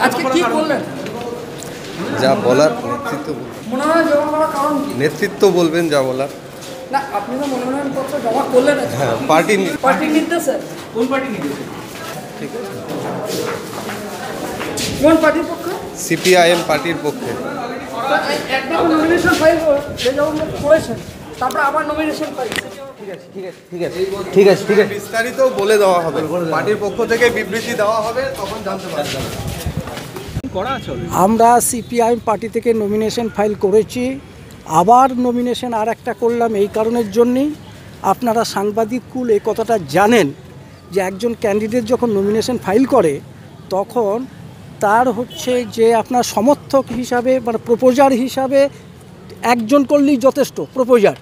আজকে কি যা বলার নেতৃত্ব মনে হয় জমা করার কারণ কি? নেতৃত্ব বলবেন যা বলার। না আপনি তো মনোনয়ন পত্র জমা করলেন। হ্যাঁ পার্টি পার্টির নির্দেশে। কোন পার্টি নির্দেশ? কোন পার্টির পক্ষে? সিপিআইএম পার্টির পক্ষে। তা এ- একবার নমিনেশন ফাইল করেছেন। তারপর আবার নমিনেশন ফাইল ঠিক আছে ঠিক আছে বিস্তারিত বলে দেওয়া হবে। পার্টির পক্ষ থেকে বিবৃতি দেওয়া হবে তখন জানতে পারবেন? আমরা সিপিআইএম পার্টি থেকে নমিনেশন ফাইল করেছি। আবার নমিনেশন আর একটা করলাম এই কারণের জন্যেই। আপনারা সাংবাদিক কুল এই কথাটা জানেন যে একজন ক্যান্ডিডেট যখন নমিনেশন ফাইল করে তখন তার হচ্ছে যে আপনার সমর্থক হিসাবে মানে প্রপোজার হিসাবে একজন করলেই যথেষ্ট প্রপোজার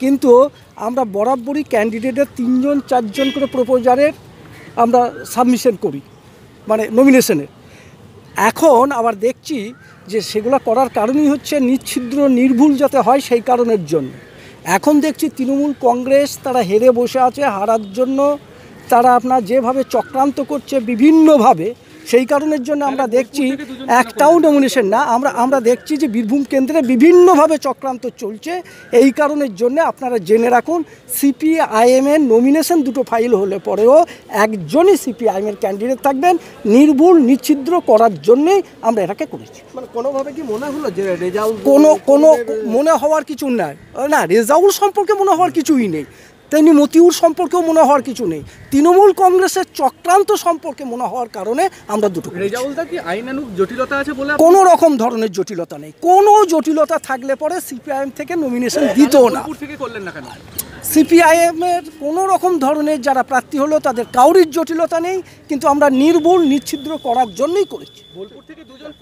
কিন্তু আমরা বরাবরই ক্যান্ডিডেটের তিনজন, চারজন করে প্রপোজারের আমরা সাবমিশন করি মানে নমিনেশনের এখন আবার দেখছি যে সেগুলো করার কারণই হচ্ছে নিচ্ছিদ্র, নির্ভুল যাতে হয় সেই কারণের জন্য। এখন দেখছি তৃণমূল কংগ্রেস তারা হেরে বসে আছে হারার জন্য। তারা আপনার যেভাবে চক্রান্ত করছে বিভিন্নভাবে সেই কারণের জন্য আমরা দেখছি একটাও নমিনেশন না আমরা আমরা দেখছি যে বীরভূম কেন্দ্রে বিভিন্নভাবে চক্রান্ত চলছে। এই কারণের জন্য আপনারা জেনে রাখুন সিপিআইএমের নমিনেশন দুটো ফাইল হলে পরেও একজনই সিপিআইএমের ক্যান্ডিডেট থাকবেন। নির্ভুল নিচ্ছিদ্র করার জন্যেই আমরা এটাকে করেছি। মানে কোনোভাবে কি মনে হলো যে রেজাল্ট কোনো কোনো মনে হওয়ার কিছু নাই। না রেজাউল সম্পর্কে মনে হওয়ার কিছুই নেই। তেমনি মতিউর সম্পর্কেও মনে হওয়ার কিছু নেই। তৃণমূল কংগ্রেসের চক্রান্ত সম্পর্কে মনে হওয়ার কারণে আমরা দুটো করেছি। কি আইনানুক জটিলতা আছে বলে কোনো রকম ধরনের জটিলতা নেই। কোনো জটিলতা থাকলে পরে সিপিআইএম থেকে নমিনেশন দিত না। বোলপুর থেকে করলেন না কেন? সিপিআইএমের কোনো রকম ধরনের যারা প্রার্থী হলো তাদের কাউরির জটিলতা নেই কিন্তু আমরা নির্ভুল নিচ্ছিদ্র করার জন্যই করেছি। বোলপুর থেকে দুজন